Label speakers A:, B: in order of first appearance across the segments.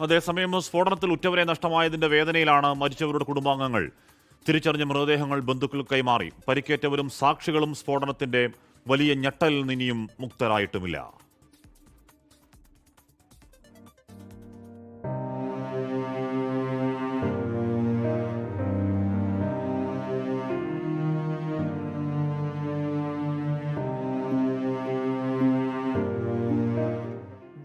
A: അതേസമയം സ്ഫോടനത്തിൽ ഉറ്റവരെ നഷ്ടമായതിന്റെ വേദനയിലാണ് മരിച്ചവരുടെ കുടുംബാംഗങ്ങൾ. തിരിച്ചറിഞ്ഞ മൃതദേഹങ്ങൾ ബന്ധുക്കൾ കൈമാറി. പരിക്കേറ്റവരും സാക്ഷികളും സ്ഫോടനത്തിന്റെ വലിയ ഞെട്ടലിൽ നിന്നും മുക്തരായിട്ടുമില്ല.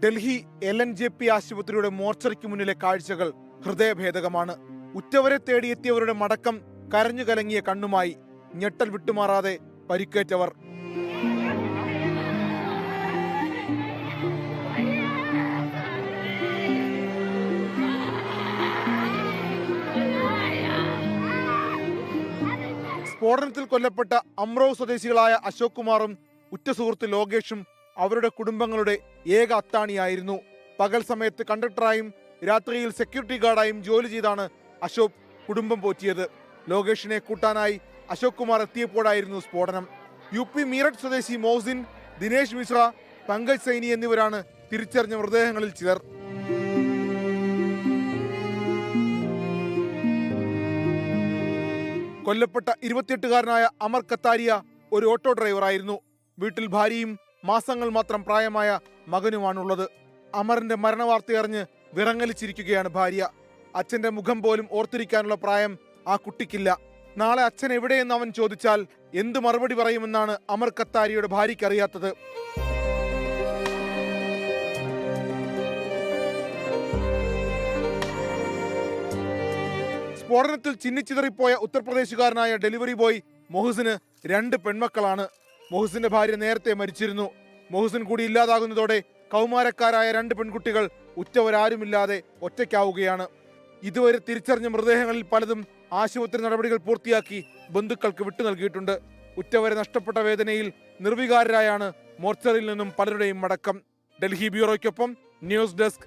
B: Delhi L N J P ആശുപത്രിയുടെ മോർച്ചറിക്ക് മുന്നിലെ കാഴ്ചകൾ ഹൃദയഭേദകമാണ്. ഉറ്റവരെ തേടിയെത്തിയവരുടെ മടക്കം കരഞ്ഞു കലങ്ങിയ കണ്ണുമായി ഞെട്ടൽ വിട്ടുമാറാതെ പരിക്കേറ്റവർ. സ്ഫോടനത്തിൽ കൊല്ലപ്പെട്ട അമ്രോ സ്വദേശികളായ അശോക് കുമാറും ഉറ്റ സുഹൃത്ത് ലോകേഷും അവരുടെ കുടുംബങ്ങളുടെ ഏക അത്താണിയായിരുന്നു. പകൽ സമയത്ത് കണ്ടക്ടറായും രാത്രിയിൽ സെക്യൂരിറ്റി ഗാർഡായും ജോലി ചെയ്താണ് അശോക് കുടുംബം പോറ്റിയത്. ലോകേഷിനെ കൂട്ടാനായി അശോക് കുമാർ എത്തിയപ്പോഴായിരുന്നു സ്ഫോടനം. യു പി മീററ്റ് സ്വദേശി മോഹ്സിൻ ദിനേശ് മിശ്ര പങ്കജ് സൈനി എന്നിവരാണ് തിരിച്ചറിഞ്ഞ മൃതദേഹങ്ങളിൽ ചിലർ. കൊല്ലപ്പെട്ട ഇരുപത്തിയെട്ടുകാരനായ അമർ കത്താരിയ ഒരു ഓട്ടോ ഡ്രൈവറായിരുന്നു. വീട്ടിൽ ഭാര്യയും മാസങ്ങൾ മാത്രം പ്രായമായ മകനുമാണുള്ളത്. അമറിന്റെ മരണവാർത്തയറിഞ്ഞ് വിറങ്ങലിച്ചിരിക്കുകയാണ് ഭാര്യ. അച്ഛന്റെ മുഖം പോലും ഓർത്തിരിക്കാനുള്ള പ്രായം ആ കുട്ടിക്കില്ല. നാളെ അച്ഛൻ എവിടെയെന്ന് അവൻ ചോദിച്ചാൽ എന്ത് മറുപടി പറയുമെന്നാണ് അമർ കത്താരിയുടെ ഭാര്യയ്ക്ക് അറിയാത്തത്. സ്ഫോടനത്തിൽ ചിന്നിച്ചിതറിപ്പോയ ഉത്തർപ്രദേശുകാരനായ ഡെലിവറി ബോയ് മൊഹസിന് രണ്ട് പെൺമക്കളാണ്. മൊഹസിന്റെ ഭാര്യ നേരത്തെ മരിച്ചിരുന്നു. മൊഹസിൻ കൂടി ഇല്ലാതാകുന്നതോടെ കൗമാരക്കാരായ രണ്ട് പെൺകുട്ടികൾ ഉറ്റവരാരുമില്ലാതെ ഒറ്റയ്ക്കാവുകയാണ്. ഇതുവരെ തിരിച്ചറിഞ്ഞ മൃതദേഹങ്ങളിൽ പലതും ആശുപത്രി നടപടികൾ പൂർത്തിയാക്കി ബന്ധുക്കൾക്ക് വിട്ടു നൽകിയിട്ടുണ്ട്. ഉറ്റവരെ നഷ്ടപ്പെട്ട വേദനയിൽ നിർവികാരരായാണ് മോർച്ചറിയിൽ നിന്നും പലരുടെയും മടക്കം. Delhi ബ്യൂറോയ്ക്കൊപ്പം news desk